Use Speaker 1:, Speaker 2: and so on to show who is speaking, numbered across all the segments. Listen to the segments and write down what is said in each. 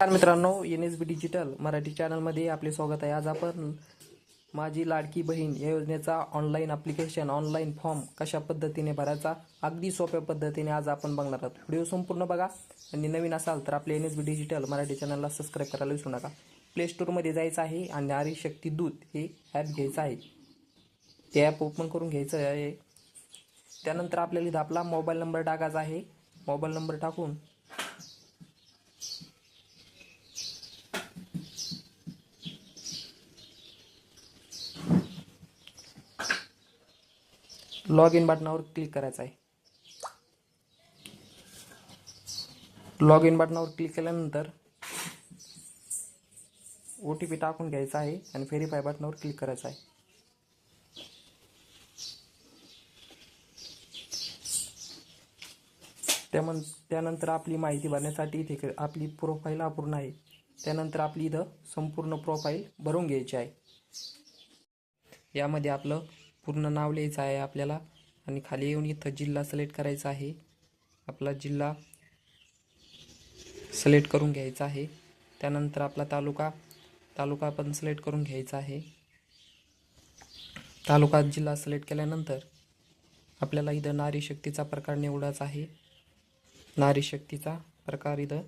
Speaker 1: नमस्कार मित्रांनो N S B digital Marathi चॅनलमध्ये आपले स्वागत आहे. आज आपण माझी लाडकी बहीण या योजनेचा ऑनलाईन अप्लिकेशन ऑनलाईन फॉर्म कशा पद्धतीने भरायचा अगदी सोप्या पद्धतीने आज आपण बघणार आहोत. व्हिडिओ संपूर्ण बघा आणि नवीन असाल तर आपल्या N S B digital Marathi चॅनलला सबस्क्राईब करायला विसरू नका. प्ले स्टोअरमध्ये जायचं आहे आणि नारी शक्ती दूत हे ॲप घ्यायचं आहे. ते ॲप ओपन करून घ्यायचं आहे. त्यानंतर आपल्याला इथं आपला मोबाईल नंबर टाकायचा आहे. मोबाईल नंबर टाकून लॉग इन बटनावर क्लिक करायचं आहे. लॉग इन बटनावर क्लिक केल्यानंतर ओ टी पी टाकून घ्यायचा आहे आणि व्हेरीफाय बटनावर क्लिक करायचं आहे. त्यामन त्यानंतर आपली माहिती भरण्यासाठी इथे आपली प्रोफाईल अपूर्ण आहे. त्यानंतर आपली इथं संपूर्ण प्रोफाईल भरून घ्यायची आहे. यामध्ये आपलं पूर्ण नाव लिहायचं आहे आपल्याला. आणि खाली येऊन इथं जिल्हा सिलेक्ट करायचा आहे. आपला जिल्हा सिलेक्ट करून घ्यायचा आहे. त्यानंतर आपला तालुका तालुका पण सिलेक्ट करून घ्यायचा आहे. तालुका जिल्हा सिलेक्ट केल्यानंतर आपल्याला इथं नारी शक्तीचा प्रकार निवडायचा आहे. नारी शक्तीचा प्रकार इथं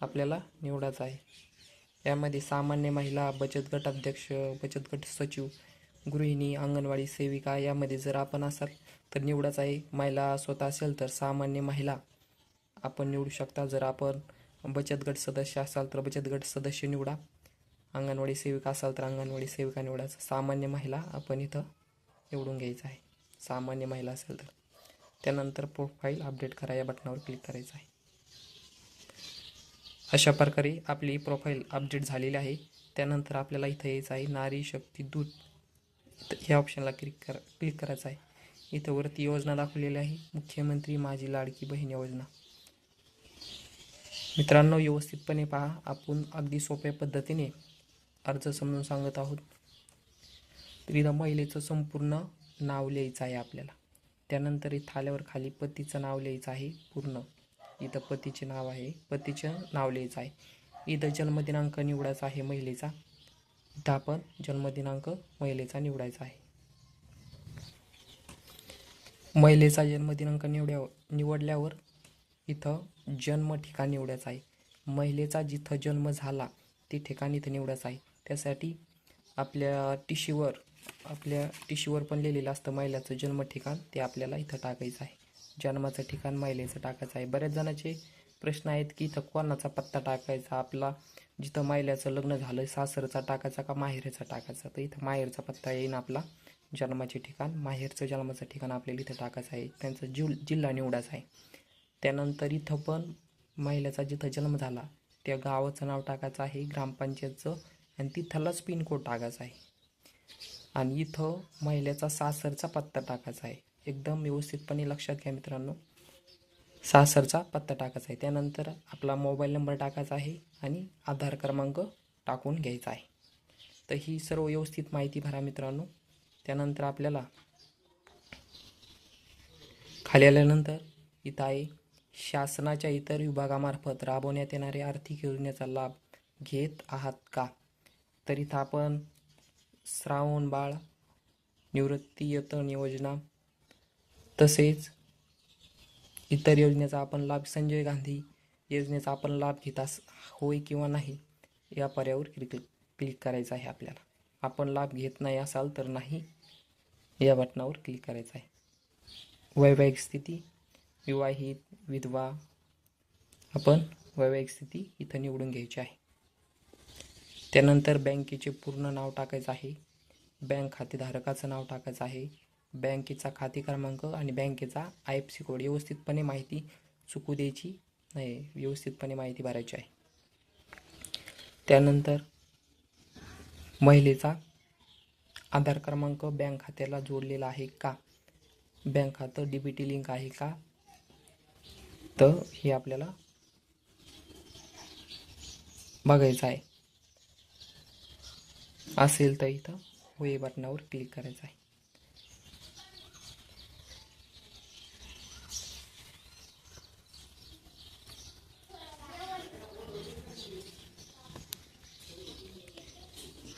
Speaker 1: आपल्याला निवडायचा आहे. यामध्ये सामान्य महिला बचत गट अध्यक्ष बचत गट सचिव गृहिणी अंगणवाडी सेविका यामध्ये जर आपण असाल तर निवडाच आहे. महिला स्वतः असेल तर सामान्य महिला आपण निवडू शकता. जर आपण बचत गट सदस्य असाल तर बचत गट सदस्य निवडा. अंगणवाडी सेविका असाल तर अंगणवाडी सेविका निवडायचं. सामान्य महिला आपण इथं निवडून घ्यायचं आहे. सामान्य महिला असेल तर. त्यानंतर प्रोफाईल अपडेट करा. या बटनावर क्लिक करायचं आहे. अशा प्रकारे आपली प्रोफाईल अपडेट झालेली आहे. त्यानंतर आपल्याला इथं यायचं आहे. नारी शक्ती दूत. तर ह्या ऑप्शनला क्लिक करा क्लिक करायचं आहे. इथं वरती योजना दाखवलेली आहे. मुख्यमंत्री माझी लाडकी बहीण योजना. मित्रांनो व्यवस्थितपणे पहा. आपण अगदी सोप्या पद्धतीने अर्ज समजून सांगत आहोत. तर इथं महिलेचं संपूर्ण नाव लिहायचं आहे आपल्याला. त्यानंतर इथं आल्यावर खाली पतीचं नाव लिहायचं आहे पूर्ण. इथं पतीचे नाव आहे पतीचं नाव लिहायचं आहे. इथं जन्मदिनांक निवडायचा आहे महिलेचा. इथं आपण जन्मदिनांक महिलेचा निवडायचा आहे. महिलेचा जन्मदिनांक निवड्या निवडल्यावर इथं जन्म ठिकाण निवडायचं आहे. महिलेचा जिथं जन्म झाला ते ठिकाण इथं निवडायचं आहे. त्यासाठी आपल्या टिशीवर आपल्या टिशीवर पण लिहिलेलं असतं महिलाचं जन्म ठिकाण ते आपल्याला इथं टाकायचं आहे. जन्माचं ठिकाण महिलेचं टाकायचं आहे. बऱ्याच जणांचे प्रश्न आहेत की इथं कोणाचा पत्ता टाकायचा आपला? जिथं महिलाचं लग्न झालं सासरचा टाकायचा का माहेरचा टाकायचा? तर इथं माहेरचा पत्ता येईन आपला. जन्माचे ठिकाण माहेरचं जन्माचं ठिकाण आपल्याला इथं टाकायचं आहे. त्यांचं जिल जिल्हा निवडायचा आहे. त्यानंतर इथं पण महिलेचा जिथं जन्म झाला त्या गावाचं नाव टाकायचं आहे ग्रामपंचायतचं आणि तिथलाच पिनकोड टाकायचा आहे. आणि इथं महिलेचा सासरचा पत्ता टाकायचा आहे. एकदम व्यवस्थितपणे लक्षात घ्या मित्रांनो. सासरचा पत्ता टाकायचा आहे. त्यानंतर आपला मोबाईल नंबर टाकायचा आहे आणि आधार क्रमांक टाकून घ्यायचा आहे. तर ही सर्व व्यवस्थित माहिती भरा मित्रांनो. त्यानंतर आपल्याला खाली आल्यानंतर इथं आहे शासनाच्या इतर विभागामार्फत राबवण्यात येणाऱ्या आर्थिक योजनेचा लाभ घेत आहात का? तर इथं आपण श्रावण बाळ निवृत्तीयतन योजना तसेच इतर योजनेचा आपण लाभ संजय गांधी योजनेचा आपण लाभ घेत अस होय किंवा नाही या पर्यायावर क्लिक क्लिक करायचं आहे आपल्याला. आपण लाभ घेत नाही असाल तर नाही या बटनावर क्लिक करायचं आहे. वैवाहिक स्थिती विवाहित विधवा आपण वैवाहिक स्थिती इथं निवडून घ्यायची आहे. त्यानंतर बँकेचे पूर्ण नाव टाकायचं आहे. बँक खातेधारकाचं नाव टाकायचं आहे. बँकेचा खाते क्रमांक आणि बँकेचा आय एफ सी कोड व्यवस्थितपणे माहिती चुकू द्यायची नाही व्यवस्थितपणे माहिती भरायची आहे. त्यानंतर महिलेचा आधार क्रमांक बँक खात्याला जोडलेला आहे का? बँक खातं डी बी टी लिंक आहे का? तर हे आपल्याला बघायचं आहे. असेल तर इथं होय बटनावर क्लिक करायचं आहे.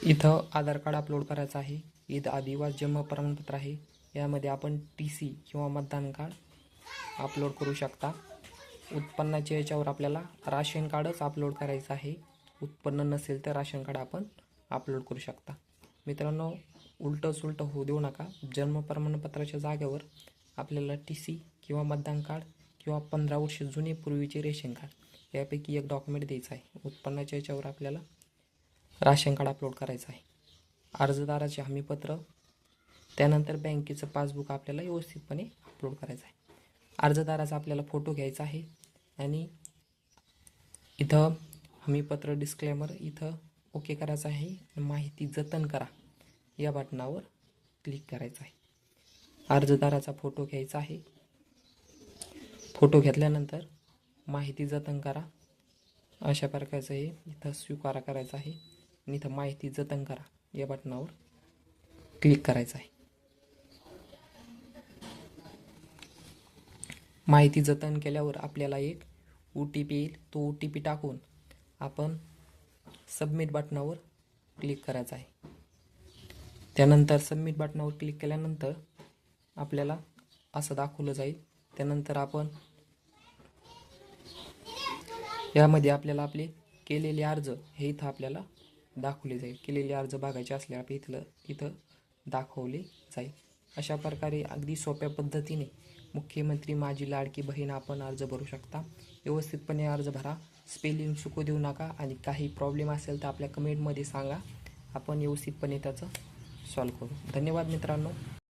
Speaker 1: इथं आधार कार्ड अपलोड करायचं आहे. इथं आदिवास जन्म प्रमाणपत्र आहे. यामध्ये आपण टी सी किंवा मतदान कार्ड अपलोड करू शकता. उत्पन्नाच्या याच्यावर आपल्याला राशन कार्डच अपलोड करायचं आहे. उत्पन्न नसेल तर राशन कार्ड आपण अपलोड करू शकता. मित्रांनो उलटं सुलटं होऊ देऊ नका. जन्म प्रमाणपत्राच्या जागेवर आपल्याला टी सी किंवा मतदान कार्ड किंवा पंधरा वर्ष जुने पूर्वीचे रेशन कार्ड यापैकी एक डॉक्युमेंट द्यायचं आहे. उत्पन्नाच्या याच्यावर आपल्याला राशन कार्ड अपलोड करायचं आहे. अर्जदाराचे हमीपत्र त्यानंतर बँकेचं पासबुक आपल्याला व्यवस्थितपणे अपलोड करायचं आहे. अर्जदाराचा आपल्याला फोटो घ्यायचा आहे आणि इथं हमीपत्र डिस्क्लेमर इथं ओके करायचं आहे. माहिती जतन करा. या बटनावर क्लिक करायचं आहे. अर्जदाराचा फोटो घ्यायचा आहे. फोटो घेतल्यानंतर माहिती जतन करा. अशा प्रकारचं हे इथं स्वीकारा करायचा आहे. आणि इथं माहिती जतन करा. या बटनावर क्लिक करायचं आहे. माहिती जतन केल्यावर आपल्याला एक ओ टी पी येईल. तो ओ टी पी टाकून आपण सबमिट बटनावर क्लिक करायचं आहे. त्यानंतर सबमिट बटनावर क्लिक केल्यानंतर आपल्याला असं दाखवलं जाईल. त्यानंतर आपण यामध्ये आपल्याला आपले केलेले अर्ज हे इथं आपल्याला दाखवले जाईल. केलेले अर्ज बघायचे असल्यास आपण इथलं इथं दाखवले जाईल. अशा प्रकारे अगदी सोप्या पद्धतीने मुख्यमंत्री माझी लाडकी बहीण आपण अर्ज भरू शकता. व्यवस्थितपणे अर्ज भरा. स्पेलिंग चुकू देऊ नका आणि काही प्रॉब्लेम असेल तर आपल्या कमेंटमध्ये सांगा. आपण व्यवस्थितपणे त्याचं सॉल्व करू. धन्यवाद मित्रांनो.